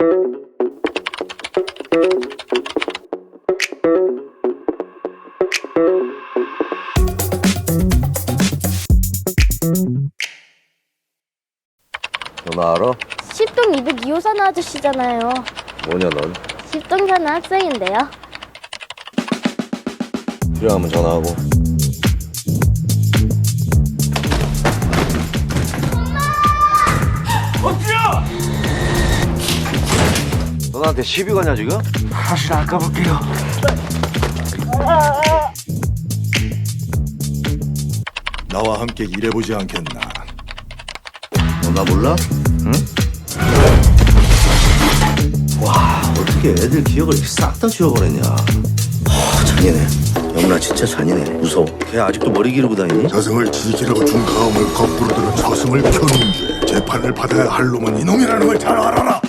너나 알아? 10동 202호 사는 아저씨잖아요. 뭐냐 넌? 10동 사는 학생인데요. 필요하면 전화하고 너 나한테 시비 거냐 지금? 다시 낚아볼게요. 나와 함께 일해보지 않겠나? 너 나 몰라? 응? 와 어떻게 애들 기억을 이렇게 싹다 지워버렸냐 아, 잔인해 영나 진짜 잔인해 무서워 걔 아직도 머리 기르고 다니니? 저승을 지지라고 준 가음을 거꾸로 들어 저승을 펴놓은 죄 재판을 받아야 할 놈은 이놈이라는 걸 잘 알아라